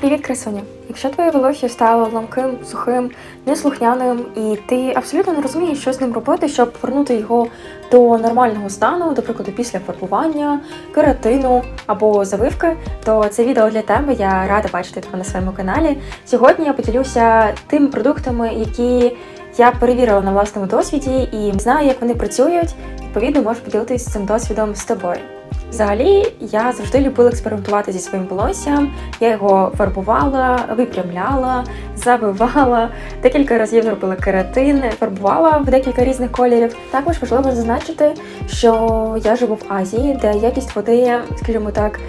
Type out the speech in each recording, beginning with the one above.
Привіт, красуня! Якщо твоє волосся стало ламким, сухим, неслухняним, і ти абсолютно не розумієш, що з ним робити, щоб повернути його до нормального стану, до прикладу, після фарбування, кератину або завивки, то це відео для тебе. Я рада бачити тебе на своєму каналі. Сьогодні я поділюся тими продуктами, які я перевірила на власному досвіді і знаю, як вони працюють. Відповідно, можу поділитися цим досвідом з тобою. Взагалі, я завжди любила експериментувати зі своїм волоссям. Я його фарбувала, випрямляла, завивала, декілька разів робила кератин, фарбувала в декілька різних кольорів. Також важливо зазначити, що я живу в Азії, де якість води, скажімо так.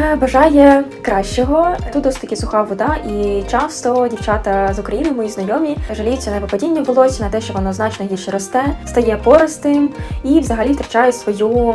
е, Бажає кращого. Тут досить таки суха вода, і часто дівчата з України, мої знайомі, жаліються на випадіння волосся, на те, що воно значно гірше росте, стає пористим і взагалі втрачає свою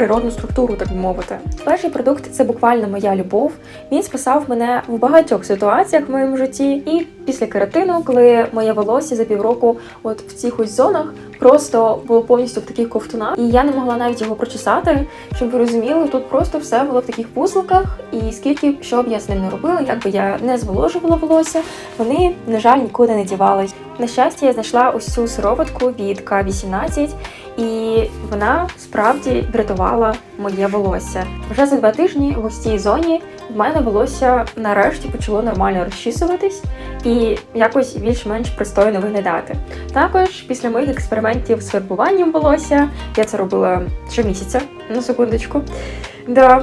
природну структуру, так би мовити. Перший продукт це буквально моя любов. Він спасав мене в багатьох ситуаціях в моєму житті. І після кератину, коли моє волосся за півроку, от в цих ось зонах, просто було повністю в таких ковтунах, і я не могла навіть його прочесати. Щоб ви розуміли, тут просто все було в таких вузликах, і скільки що б я з ним не робила, як би я не зволожувала волосся, вони, на жаль, нікуди не дівались. На щастя, я знайшла ось цю сироватку від К-18, і вона справді врятувала моє волосся. Вже за два тижні в цій зоні в мене волосся нарешті почало нормально розчісуватись і якось більш-менш пристойно виглядати. Також після моїх експериментів з фарбуванням волосся, я це робила щомісяця, на секундочку. Да,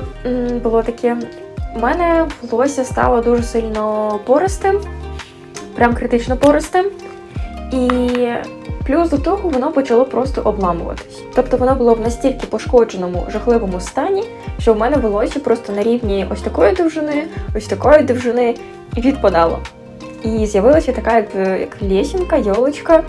було таке. У мене волосся стало дуже сильно пористим, прям критично пористим. І плюс до того воно почало просто обламуватись. Тобто воно було в настільки пошкодженому, жахливому стані, що в мене волосся просто на рівні ось такої довжини, ось такої довжини відпадало. І з'явилася така як, як лєсінка, йолочка,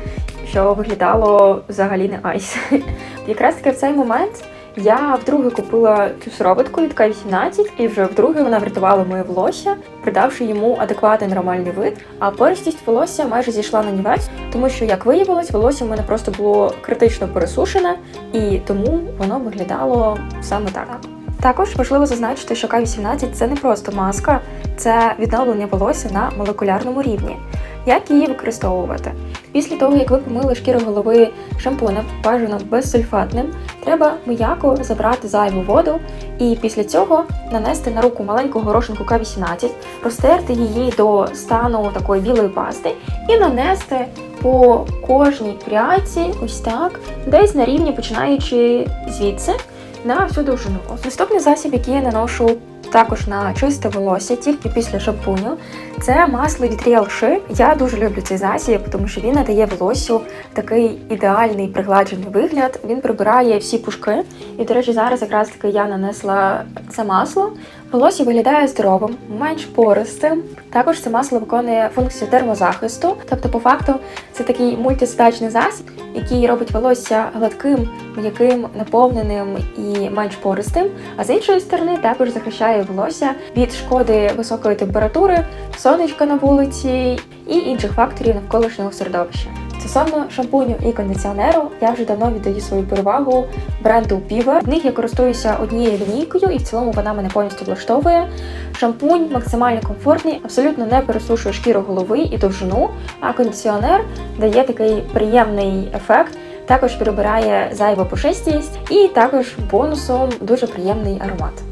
що виглядало взагалі не айс. Якраз таки в цей момент я вдруге купила цю сироватку від К-18, і вже вдруге вона врятувала моє волосся, придавши йому адекватний нормальний вид. А пористість волосся майже зійшла на нівець, тому що, як виявилось, волосся в мене просто було критично пересушене, і тому воно виглядало саме так. Також важливо зазначити, що К-18 це не просто маска, це відновлення волосся на молекулярному рівні. Як її використовувати? Після того, як ви помили шкіру голови шампунем, бажано безсульфатним, треба м'яко забрати зайву воду і після цього нанести на руку маленьку горошинку К-18, розтерти її до стану такої білої пасти і нанести по кожній пряці, ось так, десь на рівні починаючи звідси на всю довжину. Наступний засіб, який я наношу також на чисте волосся, тільки після шампуню, це масло від Real She. Я дуже люблю цей засіб, тому що він надає волоссю такий ідеальний пригладжений вигляд. Він прибирає всі пушки. І, до речі, зараз якраз таки я нанесла це масло. Волосся виглядає здоровим, менш пористим. Також це масло виконує функцію термозахисту. Тобто, по факту, це такий мультизадачний засіб, який робить волосся гладким, м'яким, наповненим і менш пористим. А з іншої сторони, також захищає волосся від шкоди високої температури, сонечка на вулиці і інших факторів навколишнього середовища. Стосовно шампуню і кондиціонеру, я вже давно віддаю свою перевагу бренду Piver. В них я користуюся однією лінійкою, і в цілому вона мене повністю влаштовує. Шампунь максимально комфортний, абсолютно не пересушує шкіру голови і довжину, а кондиціонер дає такий приємний ефект. Також прибирає зайву пушистість і також бонусом дуже приємний аромат.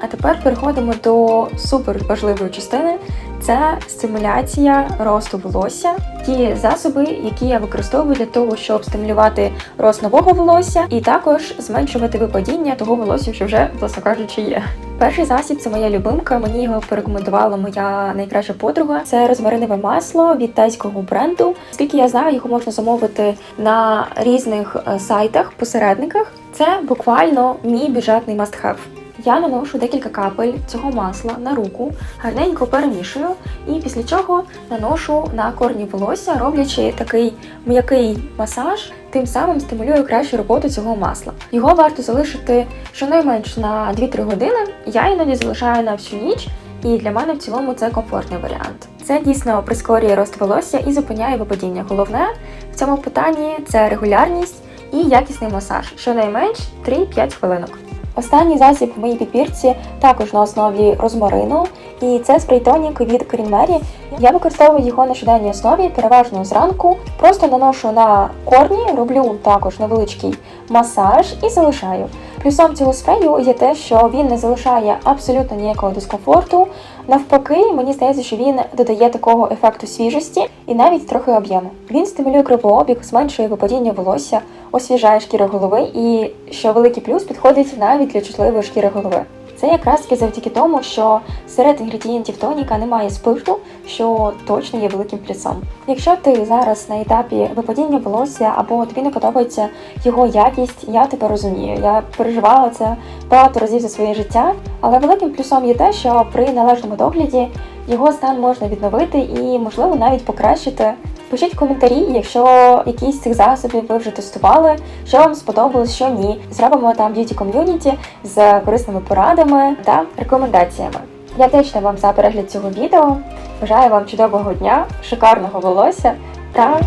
А тепер переходимо до супер важливої частини. Це стимуляція росту волосся, ті засоби, які я використовую для того, щоб стимулювати рост нового волосся, і також зменшувати випадіння того волосся, що вже, власне кажучи, є. Перший засіб це моя любимка. Мені його порекомендувала моя найкраща подруга. Це розмариневе масло від тайського бренду. Скільки я знаю, його можна замовити на різних е, сайтах, посередниках. Це буквально мій бюджетний must-have. Я наношу декілька капель цього масла на руку, гарненько перемішую, і після чого наношу на корні волосся, роблячи такий м'який масаж, тим самим стимулюю кращу роботу цього масла. Його варто залишити щонайменш на 2-3 години. Я іноді залишаю на всю ніч. І для мене в цілому це комфортний варіант. Це дійсно прискорює рост волосся і зупиняє випадіння. Головне в цьому питанні це регулярність і якісний масаж, щонайменш 3-5 хвилинок. Останній засіб в моїй підбірці також на основі розмарину, і це спрейтонік від Крінмері. Я використовую його на щоденній основі, переважно зранку. Просто наношу на корні, роблю також невеличкий масаж і залишаю. Плюсом цього спрею є те, що він не залишає абсолютно ніякого дискомфорту. Навпаки, мені здається, що він додає такого ефекту свіжості і навіть трохи об'єму. Він стимулює кровообіг, зменшує випадіння волосся, освіжає шкіру голови і, що великий плюс, підходить навіть для чутливої шкіри голови. Це якраз таки завдяки тому, що серед інгредієнтів тоніка немає спирту, що точно є великим плюсом. Якщо ти зараз на етапі випадіння волосся або тобі не подобається його якість, я тебе розумію. Я переживала це багато разів за своє життя, але великим плюсом є те, що при належному догляді його стан можна відновити і, можливо, навіть покращити. Пишіть коментарі, якщо якісь з цих засобів ви вже тестували, що вам сподобалось, що ні. Зробимо там б'юті ком'юніті з корисними порадами та рекомендаціями. Я вдячна вам за перегляд цього відео. Бажаю вам чудового дня, шикарного волосся та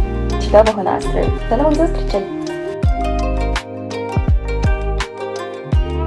чудового настрою. До нових зустрічей!